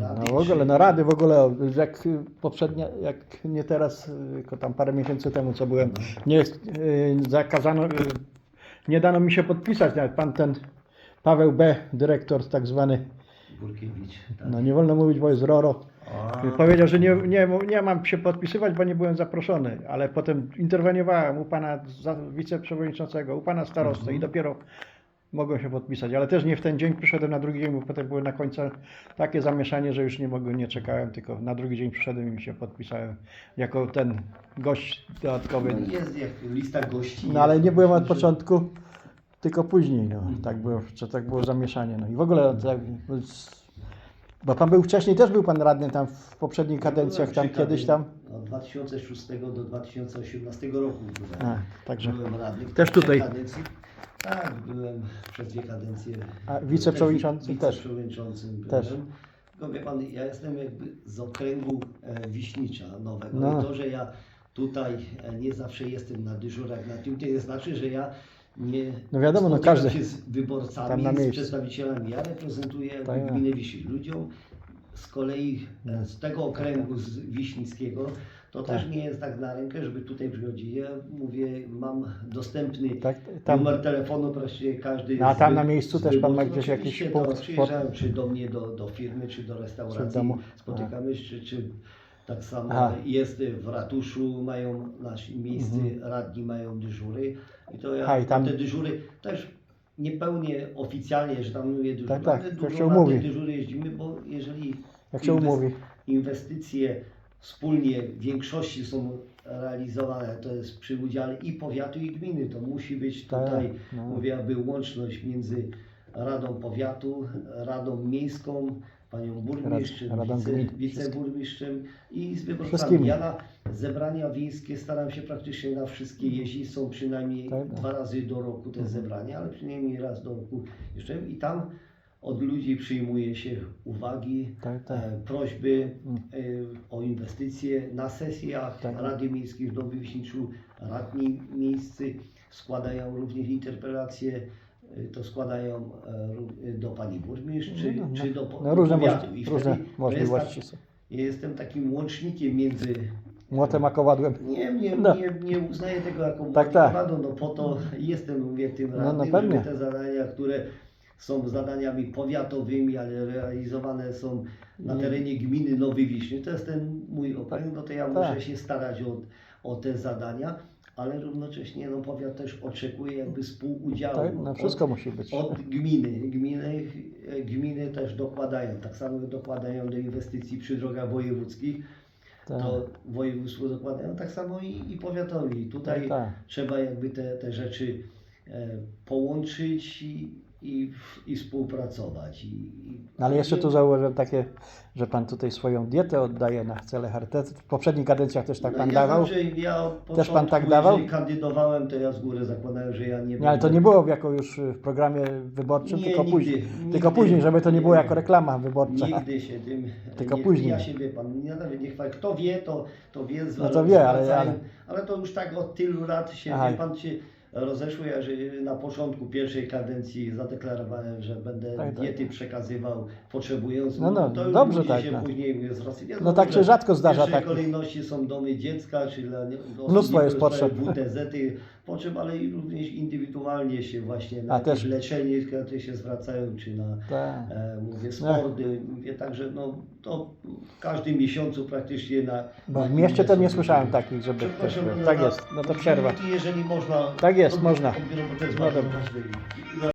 No w ogóle, no rady w ogóle, jak poprzednia, jak nie teraz, tylko tam parę miesięcy temu co byłem, nie jest, y, zakazano, y, nie dano mi się podpisać, nawet pan ten Paweł B., dyrektor tak zwany. Tak. no nie wolno mówić, bo jest Roro, A, powiedział, że nie, nie, nie mam się podpisywać, bo nie byłem zaproszony, ale potem interweniowałem u pana wiceprzewodniczącego, u pana starosty Mhm. i dopiero mogłem się podpisać, ale też nie w ten dzień, przyszedłem na drugi dzień, bo potem były na końcu takie zamieszanie, że już nie mogłem, nie czekałem, tylko na drugi dzień przyszedłem i się podpisałem jako ten gość dodatkowy. no jest jak lista gości. No ale nie byłem od początku, tylko później, no tak było, że tak było zamieszanie, no i w ogóle tak, bo pan był wcześniej, też był pan radny tam w poprzednich kadencjach, tam kiedyś tam, Od 2006 do 2018 roku byłem. A, także byłem radny. też tutaj. Kadencji. Tak, byłem przez dwie kadencje. A wiceprzewodniczący też? Wiceprzewodniczącym Też. byłem. Tylko wie pan, ja jestem jakby z okręgu e, Wiśnicza nowego. No. I to, że ja tutaj e, nie zawsze jestem na dyżurach na tym, to nie znaczy, że ja nie No wiadomo, no każdy się z wyborcami, z przedstawicielami. Ja reprezentuję Tak, gminę Wiśnic. Ludziom z kolei e, z tego okręgu z Wiśnickiego to Tak. też nie jest tak na rękę, żeby tutaj przychodzić. Ja mówię, mam dostępny tak, tam, numer telefonu, praktycznie każdy. A tam wy- na miejscu też pan ma gdzieś jakiś punkt przyjeżdżają czy do mnie, do, do firmy, czy do Czy restauracji, domu. spotykamy się, czy tak samo Aha. jest w ratuszu, mają nasi miejscy radni mają dyżury i to ja Mhm. A, i tam- te dyżury też niepełnie oficjalnie, że tam mówię dyżury, Tak, tak, ale jak dużo się umówi. dyżury jeździmy, bo jeżeli jak się umówi. inwestycje wspólnie w większości są realizowane, to jest przy udziale i powiatu i gminy, to musi być Tak, tutaj, no. mówię, aby łączność między Radą Powiatu, Radą Miejską, panią Radą wice, wiceburmistrzem i z wyborcami. Ja na zebrania wiejskie staram się praktycznie na wszystkie jeździć, są przynajmniej Tak, tak. dwa razy do roku te zebrania, ale przynajmniej raz do roku jeszcze i tam od ludzi przyjmuje się uwagi, Tak, tak. e, prośby e, o inwestycje na sesjach Tak. Rady Miejskiej w Nowym Wiśniczu. Radni miejscy składają również interpelacje, to składają e, do pani burmistrz, czy, No, no, czy do No różne, powiatu. I różne możliwości są. tak, ja jestem takim łącznikiem między Młotem a kowadłem. nie, nie, No. nie, nie uznaję tego jako Tak, tak. no po to jestem mówię, tym No, no radnym, pewnie. te zadania, które są zadaniami powiatowymi, ale realizowane są na Nie. terenie gminy Nowy Wiśny, to jest ten mój okręg, no to ja Tak. muszę się starać o, o te zadania, ale równocześnie no, powiat też oczekuje jakby współudziału Tak, no od- wszystko musi być. od gminy. gminy. Gminy też dokładają, tak samo dokładają do inwestycji przy drogach wojewódzkich, Tak. to województwo dokładają, tak samo i, i powiatowi. Tutaj Tak, tak. trzeba jakby te, te rzeczy e, połączyć i, i, i współpracować. I, i, No, ale jeszcze tu zauważyłem takie, że pan tutaj swoją dietę oddaje na cele charytatywne. W poprzednich kadencjach też tak No pan ja dawał. Zawsze, ja od Też pan tak dawał? Jeżeli kandydowałem, to ja z góry zakładałem, że ja nie Nie, ale to będę- nie było jako już w programie wyborczym, Nie, tylko nigdy, później. nigdy. Tylko później, żeby to nie było Nie. jako reklama wyborcza. Nigdy się tym Tylko nie, później. Ja się wie pan, ja nawet nie. Kto wie, to, to wie, No to wie, ale- ale- ale to już tak od tylu lat się, Aha. wie pan, się rozeszło, ja że na początku pierwszej kadencji zadeklarowałem, że będę Tak, tak. diety przekazywał potrzebującym. No, no, to dobrze tak, się no. później zwracają. No tak się rzadko zdarza, W tak. kolejności są domy dziecka, czy dla osób Mnóstwo jest potrzeb. WTZ-y, potrzeb, ale i również indywidualnie się właśnie na A, też. leczenie, które się zwracają, czy na Tak. e, mówię sporty, mówię także no to w każdym miesiącu praktycznie na Bo w mieście to nie słyszałem takich, żeby no Tak na- jest, no to przerwa. Jeżeli można. Tak jest, odbier- można. odbieram, bo to jest No bardzo dobra. ważne.